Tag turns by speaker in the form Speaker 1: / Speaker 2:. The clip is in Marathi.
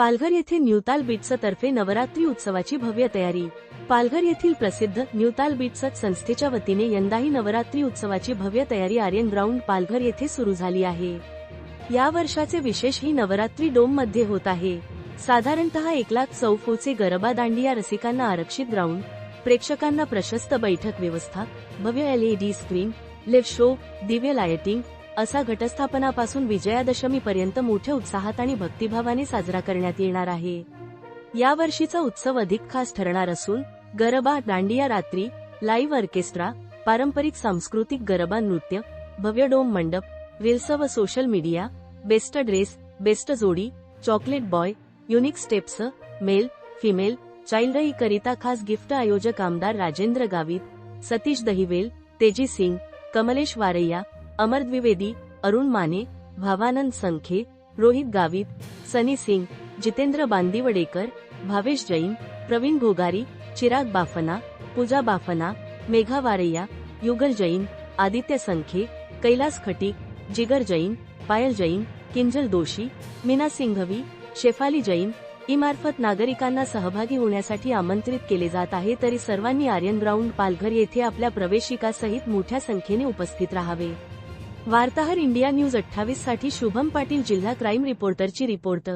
Speaker 1: पालघर येथे न्यूताल बीट्स तर्फे नवरात्री उत्सवाची भव्य तयारी. पालघर येथील प्रसिद्ध न्यूताल बीट्स संस्थेच्या वतीने यंदाही नवरात्री उत्सवाची भव्य तयारी आर्यन ग्राउंड पालघर येथे सुरू झाली आहे. या वर्षाचे विशेष ही नवरात्री डोममध्ये होत आहे. साधारणतः एक लाख चौफोचे गरबा दांडिया रसिकांना आरक्षित ग्राउंड प्रेक्षकांना प्रशस्त बैठक व्यवस्था भव्य एलईडी स्क्रीन लिव्ह शो दिव्य लायटिंग असा घटस्थापनापासून विजयादशमी पर्यंत मोठ्या उत्साहात आणि भक्तिभावाने साजरा करण्यात येणार आहे. या वर्षीचा उत्सव अधिक खास ठरणार असून गरबा दांडिया रात्री लाईव्ह ऑर्केस्ट्रा पारंपरिक सांस्कृतिक गरबा नृत्य भव्य डोम मंडप रील्स व social media best dress best जोडी chocolate boy unique steps male female child करिता खास गिफ्ट आयोजक आमदार राजेंद्र गावित सतीश दहिवेल तेजी सिंग कमलेश वारैया अमर द्विवेदी अरुण माने भावानंद संखे रोहित गावित सनी सिंग जितेंद्र बांदिवडेकर भावेश जैन प्रवीण भोगारी चिराग बाफना पूजा बाफना मेघा वारैया युगल जैन आदित्य संखे कैलास खटीक जिगर जैन पायल जैन किंजल दोशी मीना सिंघवी शेफाली जैन इमार्फत नागरिकांना सहभागी होण्यासाठी आमंत्रित केले जात आहे तरी सर्वांनी आर्यन ग्राउंड पालघर येथे आपल्या प्रवेशिकासहित मोठ्या संख्येने उपस्थित राहावे. वार्ताहर इंडिया न्यूज अठ्ठावीससाठी शुभम पाटील जिल्हा क्राईम रिपोर्टरची रिपोर्ट.